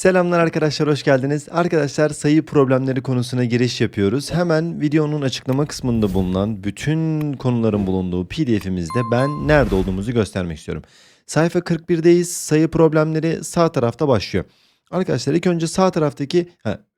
Selamlar arkadaşlar hoş geldiniz. Arkadaşlar sayı problemleri konusuna giriş yapıyoruz. Hemen videonun açıklama kısmında bulunan bütün konuların bulunduğu pdf'imizde ben nerede olduğumuzu göstermek istiyorum. Sayfa 41'deyiz. Sayı problemleri sağ tarafta başlıyor. Arkadaşlar ilk önce sağ taraftaki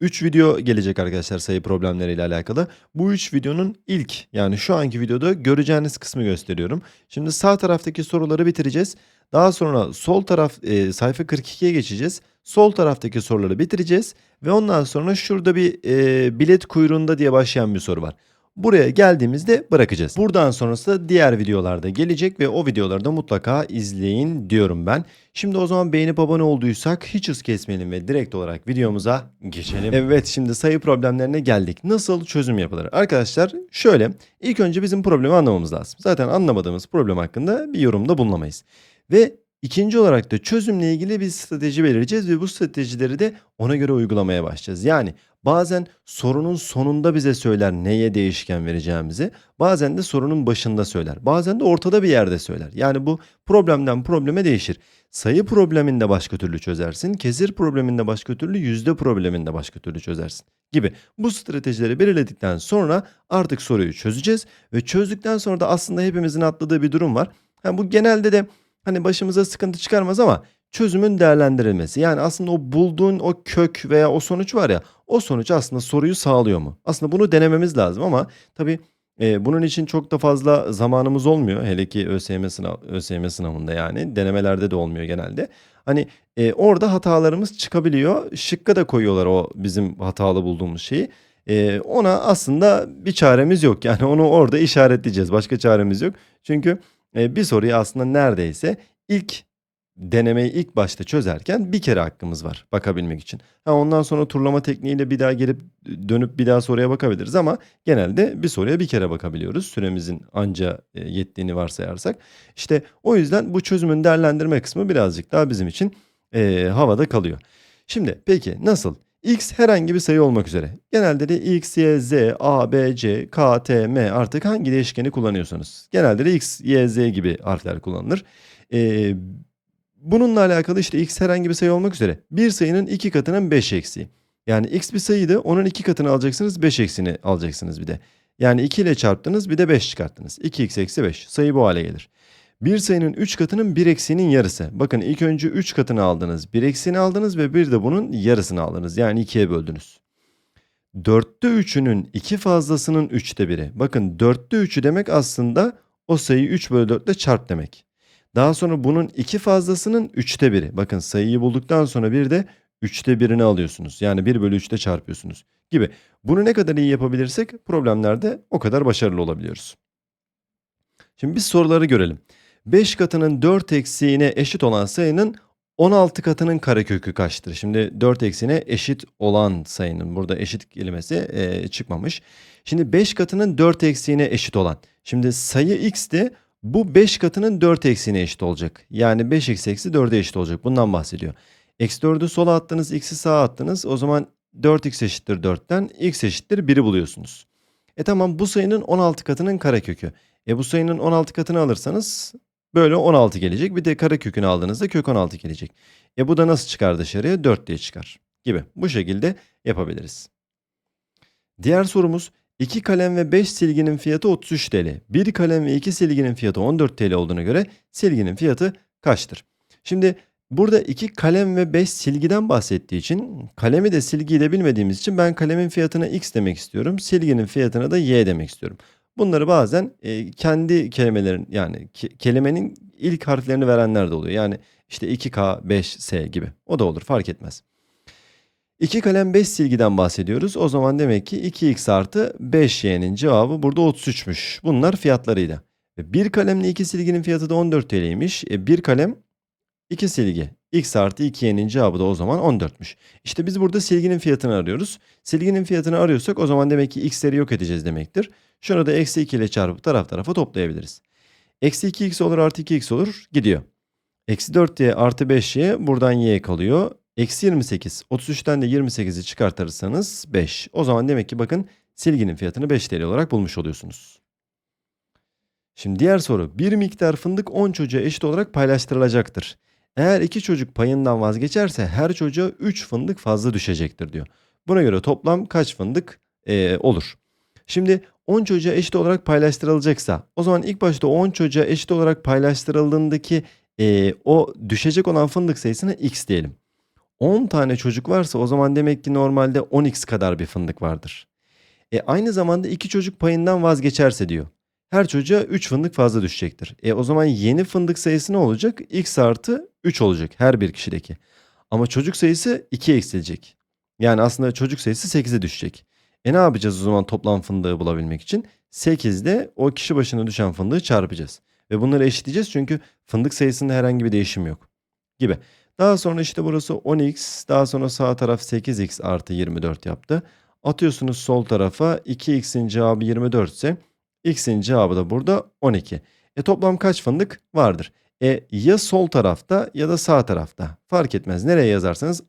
3 video gelecek arkadaşlar sayı problemleriyle alakalı. Bu 3 videonun ilk yani şu anki videoda göreceğiniz kısmı gösteriyorum. Şimdi sağ taraftaki soruları bitireceğiz. Daha sonra sol taraf e, sayfa 42'ye geçeceğiz. Sol taraftaki soruları bitireceğiz ve ondan sonra şurada bir e, bilet kuyruğunda diye başlayan bir soru var. Buraya geldiğimizde bırakacağız. Buradan sonrası diğer videolarda gelecek ve o videoları da mutlaka izleyin diyorum ben. Şimdi o zaman beğenip abone olduysak hiç hız kesmeyelim ve direkt olarak videomuza geçelim. Evet şimdi sayı problemlerine geldik. Nasıl çözüm yapılır? Arkadaşlar şöyle ilk önce bizim problemi anlamamız lazım. Zaten anlamadığımız problem hakkında bir yorumda bulunamayız. Ve ikinci olarak da çözümle ilgili bir strateji belirleyeceğiz ve bu stratejileri de ona göre uygulamaya başlayacağız. Yani bazen sorunun sonunda bize söyler neye değişken vereceğimizi, bazen de sorunun başında söyler. Bazen de ortada bir yerde söyler. Yani bu problemden probleme değişir. Sayı probleminde başka türlü çözersin, kesir probleminde başka türlü, yüzde probleminde başka türlü çözersin gibi. Bu stratejileri belirledikten sonra artık soruyu çözeceğiz ve çözdükten sonra da aslında hepimizin atladığı bir durum var. Yani bu genelde de hani başımıza sıkıntı çıkarmaz ama çözümün değerlendirilmesi. Yani aslında o bulduğun o kök veya o sonuç var ya o sonuç aslında soruyu sağlıyor mu? Aslında bunu denememiz lazım ama tabii e, bunun için çok da fazla zamanımız olmuyor. Hele ki ÖSYM, sınav, ÖSYM sınavında yani denemelerde de olmuyor genelde. Hani e, orada hatalarımız çıkabiliyor. Şıkka da koyuyorlar o bizim hatalı bulduğumuz şeyi. E, ona aslında bir çaremiz yok. Yani onu orada işaretleyeceğiz. Başka çaremiz yok. Çünkü e, bir soruyu aslında neredeyse ilk denemeyi ilk başta çözerken bir kere hakkımız var bakabilmek için. Ha, ondan sonra turlama tekniğiyle bir daha gelip dönüp bir daha soruya bakabiliriz ama genelde bir soruya bir kere bakabiliyoruz. Süremizin anca e, yettiğini varsayarsak. İşte o yüzden bu çözümün değerlendirme kısmı birazcık daha bizim için e, havada kalıyor. Şimdi peki nasıl? X herhangi bir sayı olmak üzere. Genelde de X, Y, Z, A, B, C, K, T, M artık hangi değişkeni kullanıyorsanız. Genelde de X, Y, Z gibi harfler kullanılır. Ee, bununla alakalı işte X herhangi bir sayı olmak üzere. Bir sayının iki katının 5 eksiği. Yani X bir sayıydı onun iki katını alacaksınız 5 eksiğini alacaksınız bir de. Yani 2 ile çarptınız bir de 5 çıkarttınız. 2x eksi 5 sayı bu hale gelir. Bir sayının 3 katının 1 eksiğinin yarısı. Bakın ilk önce 3 katını aldınız. 1 eksiğini aldınız ve bir de bunun yarısını aldınız. Yani 2'ye böldünüz. 4'te 3'ünün 2 fazlasının 3'te 1'i. Bakın 4'te 3'ü demek aslında o sayıyı 3 bölü 4 ile çarp demek. Daha sonra bunun 2 fazlasının 3'te 1'i. Bakın sayıyı bulduktan sonra bir de 3'te 1'ini alıyorsunuz. Yani 1 bölü 3'te çarpıyorsunuz gibi. Bunu ne kadar iyi yapabilirsek problemlerde o kadar başarılı olabiliyoruz. Şimdi biz soruları görelim. 5 katının 4 eksiğine eşit olan sayının 16 katının karekökü kaçtır? Şimdi 4 eksiğine eşit olan sayının burada eşit kelimesi e, çıkmamış. Şimdi 5 katının 4 eksiğine eşit olan. Şimdi sayı x'ti. Bu 5 katının 4 eksiğine eşit olacak. Yani 5 eksi eksi 4'e eşit olacak. Bundan bahsediyor. Eksi 4'ü sola attınız, x'i sağa attınız. O zaman 4x eşittir 4'ten x eşittir 1'i buluyorsunuz. E tamam bu sayının 16 katının karekökü. E bu sayının 16 katını alırsanız Böyle 16 gelecek. Bir de kare kökünü aldığınızda kök 16 gelecek. E bu da nasıl çıkar dışarıya? 4 diye çıkar. Gibi. Bu şekilde yapabiliriz. Diğer sorumuz 2 kalem ve 5 silginin fiyatı 33 TL. 1 kalem ve 2 silginin fiyatı 14 TL olduğuna göre silginin fiyatı kaçtır? Şimdi burada 2 kalem ve 5 silgiden bahsettiği için kalemi de silgiyi de bilmediğimiz için ben kalemin fiyatına x demek istiyorum. Silginin fiyatına da y demek istiyorum. Bunları bazen e, kendi kelimelerin yani ke kelimenin ilk harflerini verenler de oluyor. Yani işte 2K, 5S gibi. O da olur fark etmez. 2 kalem 5 silgiden bahsediyoruz. O zaman demek ki 2x artı 5y'nin cevabı burada 33'müş. Bunlar fiyatlarıyla. Bir kalemle 2 silginin fiyatı da 14 TL'ymiş. E, bir kalem 2 silgi. X artı 2y'nin cevabı da o zaman 14'müş. İşte biz burada silginin fiyatını arıyoruz. Silginin fiyatını arıyorsak o zaman demek ki x'leri yok edeceğiz demektir. Şunu da eksi 2 ile çarpıp taraf tarafa toplayabiliriz. Eksi 2x olur artı 2x olur gidiyor. Eksi 4y artı 5y buradan y kalıyor. Eksi 28. 33'ten de 28'i çıkartırsanız 5. O zaman demek ki bakın silginin fiyatını 5 TL olarak bulmuş oluyorsunuz. Şimdi diğer soru. Bir miktar fındık 10 çocuğa eşit olarak paylaştırılacaktır. Eğer iki çocuk payından vazgeçerse her çocuğa 3 fındık fazla düşecektir diyor. Buna göre toplam kaç fındık eee, olur? Şimdi 10 çocuğa eşit olarak paylaştırılacaksa o zaman ilk başta 10 çocuğa eşit olarak paylaştırıldığındaki eee, o düşecek olan fındık sayısına x diyelim. 10 tane çocuk varsa o zaman demek ki normalde 10x kadar bir fındık vardır. E aynı zamanda iki çocuk payından vazgeçerse diyor. Her çocuğa 3 fındık fazla düşecektir. E o zaman yeni fındık sayısı ne olacak? X artı 3 olacak her bir kişideki. Ama çocuk sayısı 2'ye eksilecek. Yani aslında çocuk sayısı 8'e düşecek. E ne yapacağız o zaman toplam fındığı bulabilmek için? 8 ile o kişi başına düşen fındığı çarpacağız. Ve bunları eşitleyeceğiz çünkü fındık sayısında herhangi bir değişim yok. Gibi. Daha sonra işte burası 10x. Daha sonra sağ taraf 8x artı 24 yaptı. Atıyorsunuz sol tarafa 2x'in cevabı 24 ise x'in cevabı da burada 12. E toplam kaç fındık vardır? E ya sol tarafta ya da sağ tarafta. Fark etmez. Nereye yazarsanız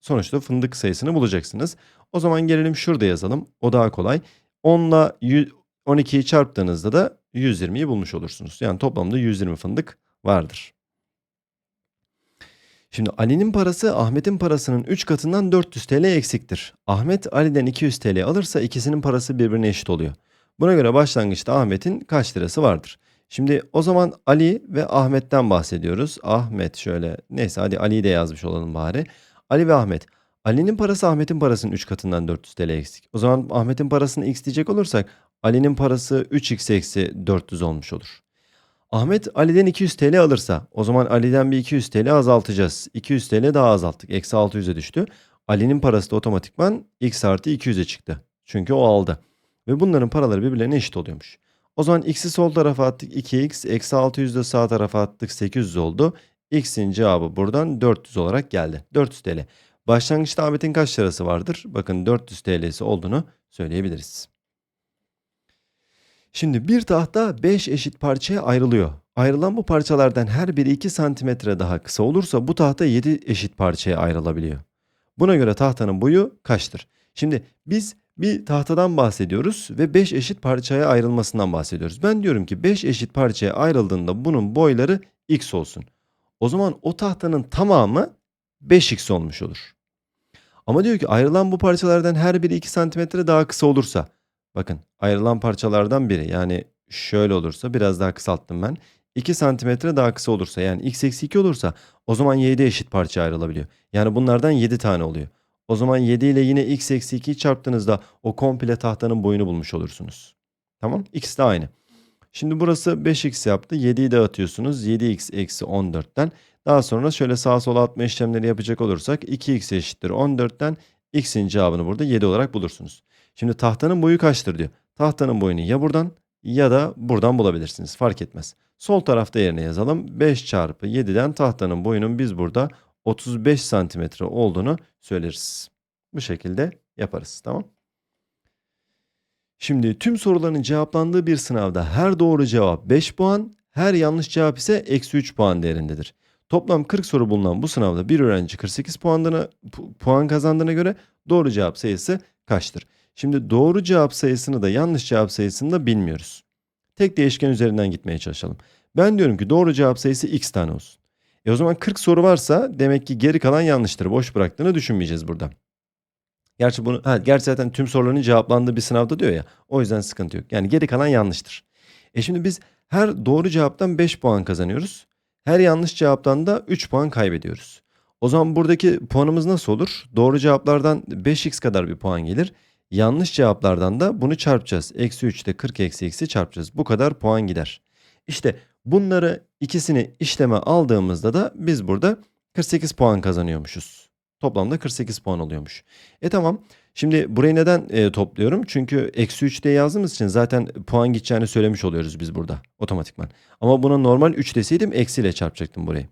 sonuçta fındık sayısını bulacaksınız. O zaman gelelim şurada yazalım. O daha kolay. 10 ile 12'yi çarptığınızda da 120'yi bulmuş olursunuz. Yani toplamda 120 fındık vardır. Şimdi Ali'nin parası Ahmet'in parasının 3 katından 400 TL eksiktir. Ahmet Ali'den 200 TL alırsa ikisinin parası birbirine eşit oluyor. Buna göre başlangıçta Ahmet'in kaç lirası vardır? Şimdi o zaman Ali ve Ahmet'ten bahsediyoruz. Ahmet şöyle neyse hadi Ali'yi de yazmış olalım bari. Ali ve Ahmet. Ali'nin parası Ahmet'in parasının 3 katından 400 TL eksik. O zaman Ahmet'in parasını x diyecek olursak Ali'nin parası 3x eksi 400 olmuş olur. Ahmet Ali'den 200 TL alırsa o zaman Ali'den bir 200 TL azaltacağız. 200 TL daha azalttık. Eksi 600'e düştü. Ali'nin parası da otomatikman x artı 200'e çıktı. Çünkü o aldı. Ve bunların paraları birbirlerine eşit oluyormuş. O zaman x'i sol tarafa attık 2x. Eksi 600 de sağ tarafa attık 800 oldu. X'in cevabı buradan 400 olarak geldi. 400 TL. Başlangıçta Ahmet'in kaç lirası vardır? Bakın 400 TL'si olduğunu söyleyebiliriz. Şimdi bir tahta 5 eşit parçaya ayrılıyor. Ayrılan bu parçalardan her biri 2 santimetre daha kısa olursa bu tahta 7 eşit parçaya ayrılabiliyor. Buna göre tahtanın boyu kaçtır? Şimdi biz bir tahtadan bahsediyoruz ve 5 eşit parçaya ayrılmasından bahsediyoruz. Ben diyorum ki 5 eşit parçaya ayrıldığında bunun boyları x olsun. O zaman o tahtanın tamamı 5x olmuş olur. Ama diyor ki ayrılan bu parçalardan her biri 2 santimetre daha kısa olursa Bakın ayrılan parçalardan biri yani şöyle olursa biraz daha kısalttım ben. 2 santimetre daha kısa olursa yani x eksi 2 olursa o zaman 7 eşit parça ayrılabiliyor. Yani bunlardan 7 tane oluyor. O zaman 7 ile yine x eksi 2'yi çarptığınızda o komple tahtanın boyunu bulmuş olursunuz. Tamam x de aynı. Şimdi burası 5x yaptı. 7'yi de atıyorsunuz. 7x eksi 14'ten. Daha sonra şöyle sağa sola atma işlemleri yapacak olursak 2x eşittir 14'ten x'in cevabını burada 7 olarak bulursunuz. Şimdi tahtanın boyu kaçtır diyor. Tahtanın boyunu ya buradan ya da buradan bulabilirsiniz. Fark etmez. Sol tarafta yerine yazalım. 5 çarpı 7'den tahtanın boyunun biz burada 35 santimetre olduğunu söyleriz. Bu şekilde yaparız. Tamam. Şimdi tüm soruların cevaplandığı bir sınavda her doğru cevap 5 puan, her yanlış cevap ise eksi 3 puan değerindedir. Toplam 40 soru bulunan bu sınavda bir öğrenci 48 puanına, puan kazandığına göre doğru cevap sayısı kaçtır? Şimdi doğru cevap sayısını da yanlış cevap sayısını da bilmiyoruz. Tek değişken üzerinden gitmeye çalışalım. Ben diyorum ki doğru cevap sayısı x tane olsun. E o zaman 40 soru varsa demek ki geri kalan yanlıştır. Boş bıraktığını düşünmeyeceğiz burada. Gerçi bunu ha, gerçi zaten tüm soruların cevaplandığı bir sınavda diyor ya. O yüzden sıkıntı yok. Yani geri kalan yanlıştır. E şimdi biz her doğru cevaptan 5 puan kazanıyoruz. Her yanlış cevaptan da 3 puan kaybediyoruz. O zaman buradaki puanımız nasıl olur? Doğru cevaplardan 5x kadar bir puan gelir. Yanlış cevaplardan da bunu çarpacağız. Eksi 3'te 40 eksi x'i çarpacağız. Bu kadar puan gider. İşte bunları ikisini işleme aldığımızda da biz burada 48 puan kazanıyormuşuz. Toplamda 48 puan oluyormuş. E tamam. Şimdi burayı neden e, topluyorum? Çünkü eksi 3 diye yazdığımız için zaten puan gideceğini söylemiş oluyoruz biz burada otomatikman. Ama buna normal 3 deseydim eksiyle çarpacaktım burayı.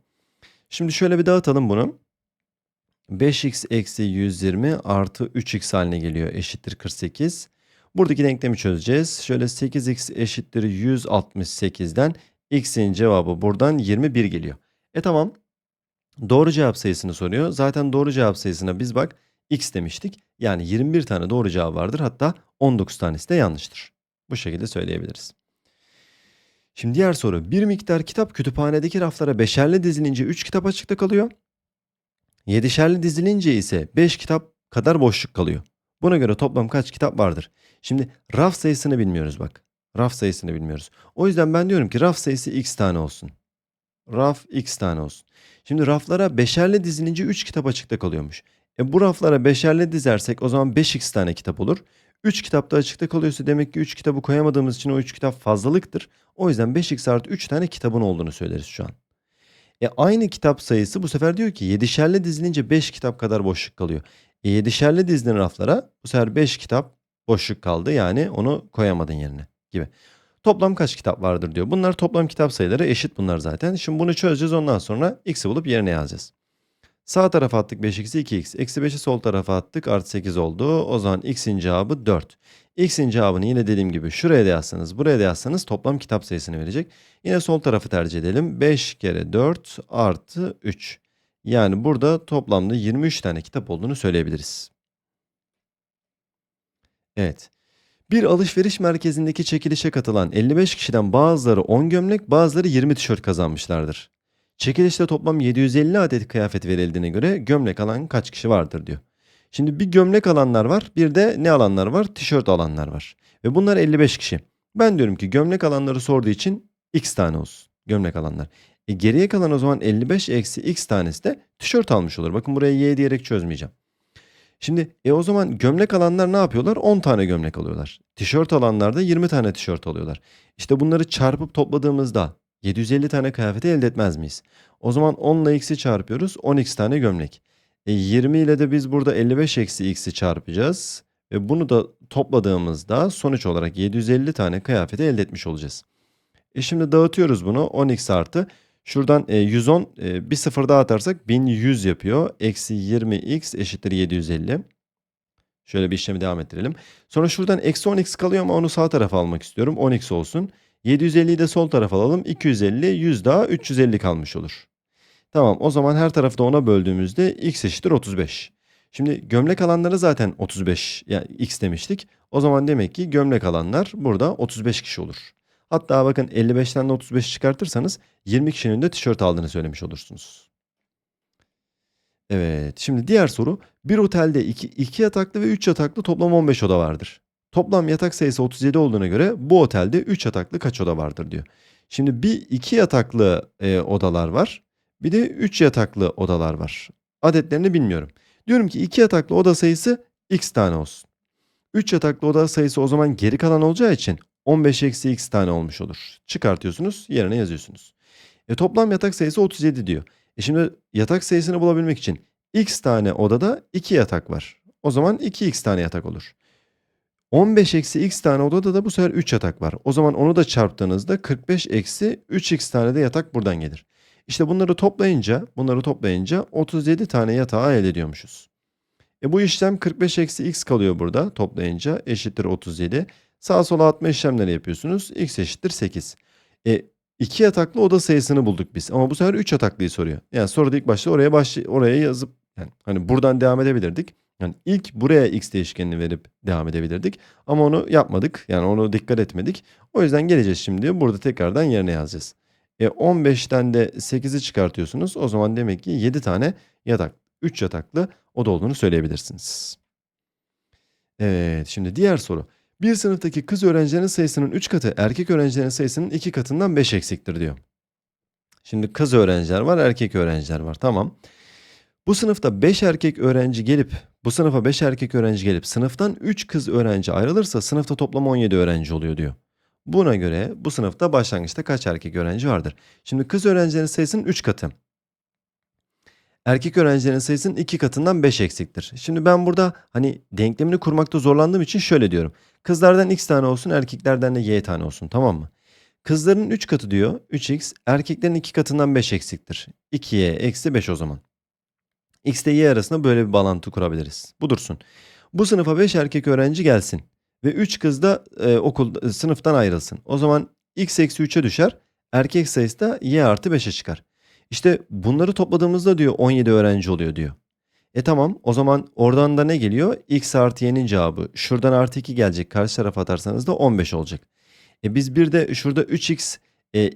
Şimdi şöyle bir dağıtalım bunu. 5x eksi 120 artı 3x haline geliyor eşittir 48. Buradaki denklemi çözeceğiz. Şöyle 8x eşittir 168'den x'in cevabı buradan 21 geliyor. E tamam. Doğru cevap sayısını soruyor. Zaten doğru cevap sayısına biz bak x demiştik. Yani 21 tane doğru cevap vardır. Hatta 19 tanesi de yanlıştır. Bu şekilde söyleyebiliriz. Şimdi diğer soru. Bir miktar kitap kütüphanedeki raflara beşerli dizilince 3 kitap açıkta kalıyor. Yedişerli dizilince ise 5 kitap kadar boşluk kalıyor. Buna göre toplam kaç kitap vardır? Şimdi raf sayısını bilmiyoruz bak. Raf sayısını bilmiyoruz. O yüzden ben diyorum ki raf sayısı x tane olsun. Raf x tane olsun. Şimdi raflara beşerli dizilince 3 kitap açıkta kalıyormuş. E bu raflara beşerli dizersek o zaman 5x tane kitap olur. 3 kitapta açıkta kalıyorsa demek ki 3 kitabı koyamadığımız için o 3 kitap fazlalıktır. O yüzden 5x artı 3 tane kitabın olduğunu söyleriz şu an. E aynı kitap sayısı bu sefer diyor ki 7'şerli dizilince 5 kitap kadar boşluk kalıyor. E 7'şerli dizilen raflara bu sefer 5 kitap boşluk kaldı. Yani onu koyamadın yerine gibi. Toplam kaç kitap vardır diyor. Bunlar toplam kitap sayıları eşit bunlar zaten. Şimdi bunu çözeceğiz ondan sonra x'i bulup yerine yazacağız. Sağ tarafa attık 5x'i 2x. Eksi 5'i sol tarafa attık artı 8 oldu. O zaman x'in cevabı 4. X'in cevabını yine dediğim gibi şuraya da yazsanız buraya da yazsanız toplam kitap sayısını verecek. Yine sol tarafı tercih edelim. 5 kere 4 artı 3. Yani burada toplamda 23 tane kitap olduğunu söyleyebiliriz. Evet. Bir alışveriş merkezindeki çekilişe katılan 55 kişiden bazıları 10 gömlek bazıları 20 tişört kazanmışlardır. Çekilişte toplam 750 adet kıyafet verildiğine göre gömlek alan kaç kişi vardır diyor. Şimdi bir gömlek alanlar var bir de ne alanlar var? Tişört alanlar var. Ve bunlar 55 kişi. Ben diyorum ki gömlek alanları sorduğu için x tane olsun gömlek alanlar. E geriye kalan o zaman 55 eksi x tanesi de tişört almış olur. Bakın buraya y diyerek çözmeyeceğim. Şimdi e o zaman gömlek alanlar ne yapıyorlar? 10 tane gömlek alıyorlar. Tişört alanlar da 20 tane tişört alıyorlar. İşte bunları çarpıp topladığımızda 750 tane kıyafeti elde etmez miyiz? O zaman 10 ile x'i çarpıyoruz. 10x tane gömlek. E 20 ile de biz burada 55 eksi x'i çarpacağız. Ve bunu da topladığımızda sonuç olarak 750 tane kıyafeti elde etmiş olacağız. E şimdi dağıtıyoruz bunu. 10x artı. Şuradan e, 110 e, bir sıfır daha atarsak 1100 yapıyor. Eksi 20x eşittir 750. Şöyle bir işlemi devam ettirelim. Sonra şuradan eksi 10x kalıyor ama onu sağ tarafa almak istiyorum. 10x olsun. 750'yi de sol tarafa alalım. 250, 100 daha 350 kalmış olur. Tamam o zaman her tarafı da 10'a böldüğümüzde x eşittir 35. Şimdi gömlek alanları zaten 35 yani x demiştik. O zaman demek ki gömlek alanlar burada 35 kişi olur. Hatta bakın 55'ten de 35 çıkartırsanız 20 kişinin de tişört aldığını söylemiş olursunuz. Evet şimdi diğer soru. Bir otelde 2, 2 yataklı ve 3 yataklı toplam 15 oda vardır. Toplam yatak sayısı 37 olduğuna göre bu otelde 3 yataklı kaç oda vardır diyor. Şimdi bir 2 yataklı e, odalar var. Bir de 3 yataklı odalar var. Adetlerini bilmiyorum. Diyorum ki 2 yataklı oda sayısı x tane olsun. 3 yataklı oda sayısı o zaman geri kalan olacağı için 15 eksi x tane olmuş olur. Çıkartıyorsunuz yerine yazıyorsunuz. E, toplam yatak sayısı 37 diyor. E şimdi yatak sayısını bulabilmek için x tane odada 2 yatak var. O zaman 2x tane yatak olur. 15 eksi x tane odada da bu sefer 3 yatak var. O zaman onu da çarptığınızda 45 eksi 3x tane de yatak buradan gelir. İşte bunları toplayınca, bunları toplayınca 37 tane yatağı elde ediyormuşuz. E bu işlem 45 eksi x kalıyor burada toplayınca eşittir 37. Sağa sola atma işlemleri yapıyorsunuz. X eşittir 8. E, 2 yataklı oda sayısını bulduk biz. Ama bu sefer 3 yataklıyı soruyor. Yani soruda ilk başta oraya baş, oraya yazıp yani hani buradan devam edebilirdik. Yani ilk buraya x değişkenini verip devam edebilirdik. Ama onu yapmadık. Yani onu dikkat etmedik. O yüzden geleceğiz şimdi. Burada tekrardan yerine yazacağız. E 15'ten de 8'i çıkartıyorsunuz. O zaman demek ki 7 tane yatak, 3 yataklı oda olduğunu söyleyebilirsiniz. Evet, şimdi diğer soru. Bir sınıftaki kız öğrencilerin sayısının 3 katı erkek öğrencilerin sayısının 2 katından 5 eksiktir diyor. Şimdi kız öğrenciler var, erkek öğrenciler var. Tamam. Bu sınıfta 5 erkek öğrenci gelip, bu sınıfa 5 erkek öğrenci gelip sınıftan 3 kız öğrenci ayrılırsa sınıfta toplam 17 öğrenci oluyor diyor. Buna göre bu sınıfta başlangıçta kaç erkek öğrenci vardır? Şimdi kız öğrencilerin sayısının 3 katı. Erkek öğrencilerin sayısının 2 katından 5 eksiktir. Şimdi ben burada hani denklemini kurmakta zorlandığım için şöyle diyorum. Kızlardan x tane olsun, erkeklerden de y tane olsun tamam mı? Kızların 3 katı diyor 3x, erkeklerin 2 katından 5 eksiktir. 2y eksi 5 o zaman. x ile y arasında böyle bir bağlantı kurabiliriz. Bu dursun. Bu sınıfa 5 erkek öğrenci gelsin. Ve 3 kız da e, okul, sınıftan ayrılsın. O zaman x eksi 3'e düşer. Erkek sayısı da y artı 5'e çıkar. İşte bunları topladığımızda diyor 17 öğrenci oluyor diyor. E tamam o zaman oradan da ne geliyor? X artı y'nin cevabı. Şuradan artı 2 gelecek. Karşı tarafa atarsanız da 15 olacak. E biz bir de şurada 3x E,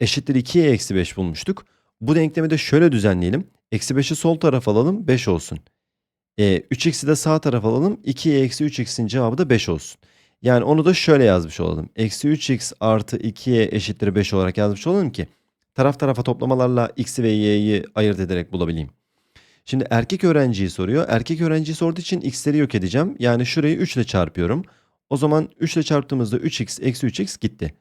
eşittir 2y eksi 5 bulmuştuk. Bu denklemi de şöyle düzenleyelim. Eksi 5'i sol tarafa alalım 5 olsun. E, 3x'i de sağ tarafa alalım. 2y eksi 3x'in cevabı da 5 olsun. Yani onu da şöyle yazmış olalım. Eksi 3x artı 2y eşittir 5 olarak yazmış olalım ki taraf tarafa toplamalarla x'i ve y'yi ayırt ederek bulabileyim. Şimdi erkek öğrenciyi soruyor. Erkek öğrenciyi sorduğu için x'leri yok edeceğim. Yani şurayı 3 ile çarpıyorum. O zaman 3 ile çarptığımızda 3x eksi 3x gitti.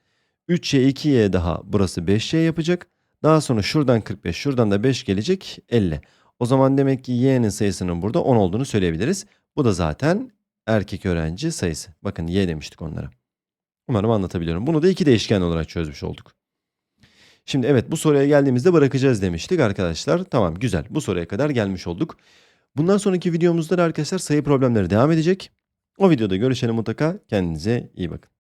3y 2y daha burası 5y yapacak. Daha sonra şuradan 45 şuradan da 5 gelecek 50. O zaman demek ki y'nin sayısının burada 10 olduğunu söyleyebiliriz. Bu da zaten erkek öğrenci sayısı. Bakın y demiştik onlara. Umarım anlatabiliyorum. Bunu da iki değişken olarak çözmüş olduk. Şimdi evet bu soruya geldiğimizde bırakacağız demiştik arkadaşlar. Tamam güzel bu soruya kadar gelmiş olduk. Bundan sonraki videomuzda da arkadaşlar sayı problemleri devam edecek. O videoda görüşelim mutlaka. Kendinize iyi bakın.